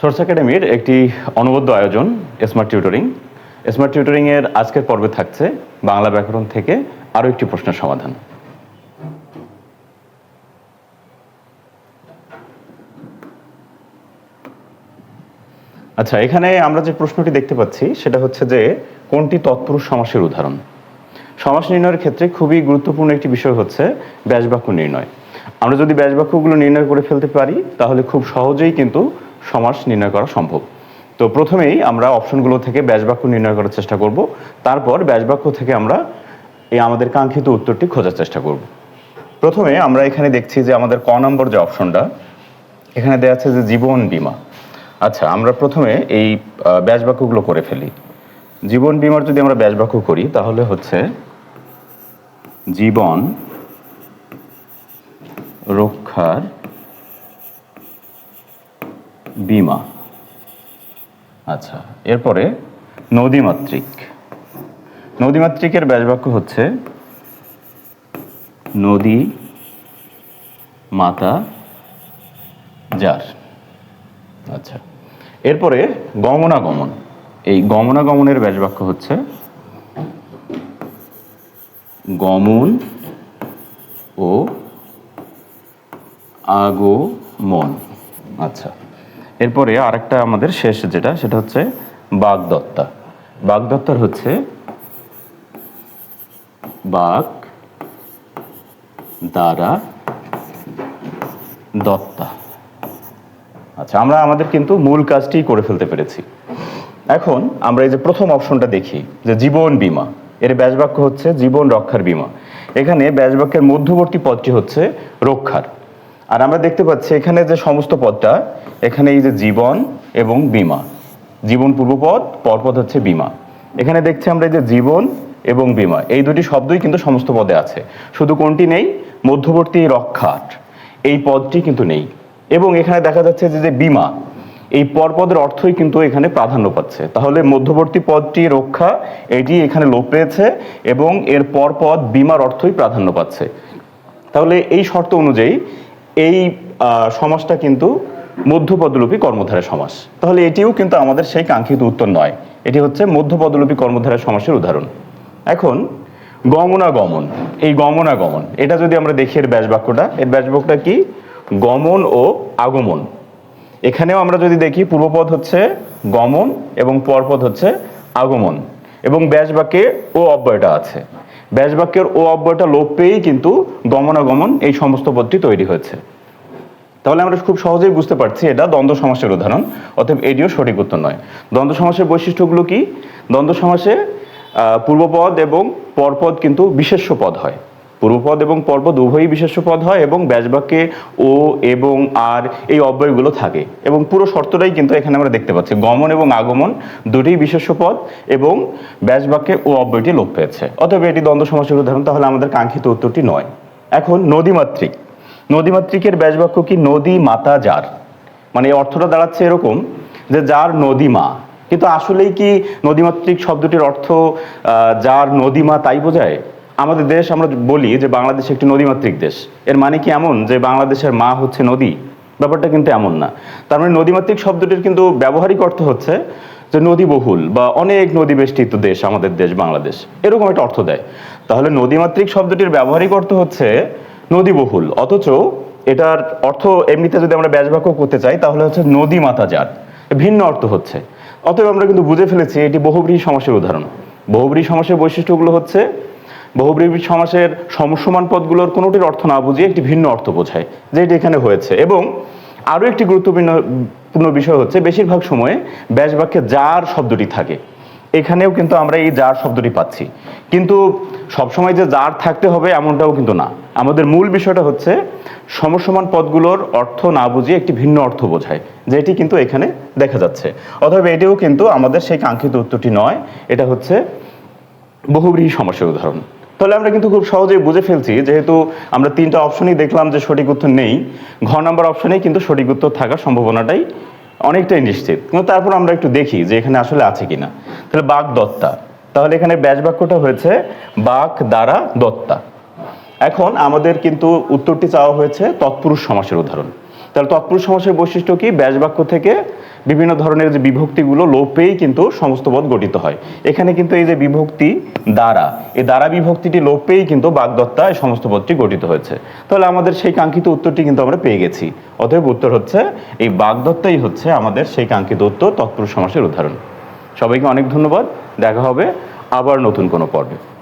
Source একাডেমির একটি অনবদ্য আয়োজন স্মার্ট টিউটরিং স্মার্ট টিউটরিংয়ের আজকের পর্বে থাকছে বাংলা ব্যাকরণ থেকে আরও একটি প্রশ্নের সমাধান। আচ্ছা এখানে আমরা যে প্রশ্নটি দেখতে পাচ্ছি, সেটা হচ্ছে যে কোনটি তৎপুরুষ সমাসের উদাহরণ? সমাস নির্ণয়ের ক্ষেত্রে খুবই গুরুত্বপূর্ণ একটি বিষয় হচ্ছে ব্যাসবাক্য নির্ণয়। আমরা যদি ব্যাসবাক্যগুলো নির্ণয় করে ফেলতে পারি, তাহলে খুব সহজেই কিন্তু সমাস নির্ণয় করা সম্ভব। তো প্রথমেই আমরা অপশনগুলো থেকে ব্যাসবাক্য নির্ণয় করার চেষ্টা করব। তারপর ব্যাসবাক্য থেকে আমরা এই আমাদের কাঙ্ক্ষিত উত্তরটি খোঁজার চেষ্টা করব। প্রথমে আমরা এখানে দেখছি যে আমাদের ক নম্বর যে অপশনটা, এখানে দেওয়া আছে যে জীবন বীমা। আচ্ছা আমরা প্রথমে এই ব্যাসবাক্যগুলো করে ফেলি। জীবন বীমার যদি আমরা ব্যাসবাক্য করি, তাহলে হচ্ছে জীবন রক্ষার বীমা। আচ্ছা এরপরে নদীমাতৃক। নদীমাতৃকের ব্যাসবাক্য হচ্ছে নদী মাতা যার। আচ্ছা এরপরে গমনাগমন। এই গমনাগমনের ব্যাসবাক্য হচ্ছে গমন ও আগমন। আচ্ছা এরপরে আরেকটা আমাদের শেষ যেটা, সেটা হচ্ছে বাগদত্তা। বাগদত্তার হচ্ছে বাগ দ্বারা দত্তা। আচ্ছা আমরা আমাদের কিন্তু মূল কাজটি করে ফেলতে পেরেছি। এখন আমরা এই যে প্রথম অপশনটা দেখি, যে জীবন বীমা। এর ব্যাসবাক্য হচ্ছে জীবন রক্ষার বীমা। এখানে ব্যাসবাক্যের মধ্যবর্তী পদটি হচ্ছে রক্ষার। আর আমরা দেখতে পাচ্ছি এখানে যে সমস্ত পদটা, এখানে এই যে জীবন এবং বীমা। জীবন পূর্বপদ পরপদ হচ্ছে বীমা। এখানে দেখছি আমরা এই যে জীবন এবং বীমা। এই দুটি শব্দই কিন্তু সমস্ত পদে আছে। শুধু কোনটি নেই? মধ্যবর্তী রক্ষাট। এই পদটি কিন্তু নেই। এবং এখানে দেখা যাচ্ছে যে যে বিমা, এই পরপদের অর্থই কিন্তু এখানে প্রাধান্য পাচ্ছে। তাহলে মধ্যবর্তী পদটি রক্ষা, এটি এখানে লোপ পেয়েছে এবং এর পরপদ বিমার অর্থই প্রাধান্য পাচ্ছে। তাহলে এই শর্ত অনুযায়ী এই আহ, সমাসটা কিন্তু মধ্যপদলোপী কর্মধারা সমাস তাহলে এটিও কিন্তু আমাদের সেই কাঙ্ক্ষিত উত্তর নয়। এটি হচ্ছে মধ্যপদলোপী কর্মধারা সমাসের উদাহরণ। এখন গমনাগমন। এই গমনাগমন এটা যদি আমরা দেখি এর ব্যাস বাক্যটা এর ব্যাসবাক্যটা কি? গমন ও আগমন। এখানেও আমরা যদি দেখি পূর্বপদ হচ্ছে গমন এবং পরপদ হচ্ছে আগমন। এবং ব্যাস বাক্যে ও অব্যয়টা আছে। ব্যাস বাক্যের ও অব্যয়টা লোপ পেয়েই কিন্তু গমনাগমন এই সমস্ত পদটি তৈরি হয়েছে। তাহলে আমরা খুব সহজেই বুঝতে পারছি এটা দ্বন্দ্ব সমাসের উদাহরণ, অতএব এটিও সঠিক উত্তর নয়। দ্বন্দ্ব সমাসের বৈশিষ্ট্যগুলো কি? দ্বন্দ্ব সমাসে পূর্বপদ এবং পরপদ কিন্তু বিশেষ্য পদ হয়। পূর্বপদ এবং পরপদ উভয়ই বিশেষ্য পদ হয় এবং ব্যাসবাক্যে ও এবং আর এই অব্যয়গুলো থাকে। এবং পুরো শর্তটাই কিন্তু এখানে আমরা দেখতে পাচ্ছি। গমন এবং আগমন দুটিই বিশেষ্য পদ এবং ব্যাসবাক্যে ও অব্যয়টি লোপ পেয়েছে। অতএব এটি দ্বন্দ্ব সমাসের উদাহরণ, তাহলে আমাদের কাঙ্ক্ষিত উত্তরটি নয়। এখন নদীমাতৃক। নদীমাতৃকের ব্যাসবাক্য কি নদী মাতা যার? মানে এই অর্থটা দাঁড়াচ্ছে এরকম যে যার নদীমা কিন্তু আসলেই কি নদীমাতৃক শব্দটির অর্থ যার নদীমা তাই বোঝায়? আমাদের দেশ আমরা বলি যে বাংলাদেশ একটি নদীমাতৃক দেশ। এর মানে কি এমন যে বাংলাদেশের মা হচ্ছে নদী? ব্যাপারটা কিন্তু এমন না। তার মানে নদীমাতৃক শব্দটির কিন্তু ব্যবহারিক অর্থ হচ্ছে যে নদীবহুল বা অনেক নদী বেষ্টিত দেশ আমাদের দেশ বাংলাদেশ। এরকম একটা অর্থ দেয়। তাহলে নদীমাতৃক শব্দটির ব্যবহারিক অর্থ হচ্ছে নদীবহুল অথচ এটার অর্থ এমনিতে যদি আমরা ব্যাসবাক্য করতে চাই, তাহলে হচ্ছে নদী মাতা যার ভিন্ন অর্থ হচ্ছে। অতএব আমরা কিন্তু বুঝে ফেলেছি এটি বহুব্রীহি সমাসের উদাহরণ। বহুব্রীহি সমাসের বৈশিষ্ট্যগুলো হচ্ছে বহুব্রীহি সমাসের সমসমান পদগুলোর কোনোটির অর্থ না বুঝিয়ে একটি ভিন্ন অর্থ বোঝায়, যেটি এখানে হয়েছে। এবং আরও একটি গুরুত্বপূর্ণ, পূর্ণ বিষয় হচ্ছে, বেশিরভাগ সময়ে ব্যাসবাক্যে যার শব্দটি থাকে, এখানেও কিন্তু আমরা এই যার শব্দটি পাচ্ছি। কিন্তু সবসময় যে যার থাকতে হবে এমনটাও কিন্তু না। আমাদের মূল বিষয়টা হচ্ছে, সমসমান পদগুলোর অর্থ না বুঝিয়ে একটি ভিন্ন অর্থ বোঝায়, যেটি কিন্তু এখানে দেখা যাচ্ছে। অথবা এটিও কিন্তু আমাদের সেই কাঙ্ক্ষিত উত্তরটি নয়, এটা হচ্ছে বহুব্রীহি সমস্যার উদাহরণ। তাহলে আমরা কিন্তু খুব সহজেই বুঝে ফেলছি, যেহেতু আমরা তিনটা অপশনই দেখলাম যে সঠিক উত্তর নেই। ঘ নাম্বার অপশনেই কিন্তু সঠিক উত্তর থাকার সম্ভাবনাটাই অনেকটাই নিশ্চিত। কিন্তু তারপর আমরা একটু দেখি যে এখানে আসলে আছে কিনা। তাহলে বাঘ দত্তা। তাহলে এখানে ব্যাস বাক্যটা হয়েছে বাঘ দ্বারা দত্তা। এখন আমাদের কিন্তু উত্তরটি চাওয়া হয়েছে তৎপুরুষ সমাসের উদাহরণ। তাহলে তৎপুরুষ সমাসের বৈশিষ্ট্য কি? ব্যাস বাক্য থেকে বিভিন্ন ধরনের যে বিভক্তিগুলো লোপেই কিন্তু সমস্ত পদ গঠিত হয়। এখানে কিন্তু এই যে বিভক্তি দ্বারা, এই দ্বারা বিভক্তিটি লোপেই কিন্তু বাগদত্তা এই সমস্ত পদটি গঠিত হয়েছে। তাহলে আমাদের সেই কাঙ্ক্ষিত উত্তরটি কিন্তু আমরা পেয়ে গেছি। অতএব উত্তর হচ্ছে, এই বাগদত্তাই হচ্ছে আমাদের সেই কাঙ্ক্ষিত উত্তর তৎপুরুষ সমাসের উদাহরণ। সবাইকে অনেক ধন্যবাদ। দেখা হবে আবার নতুন কোনো পর্বে।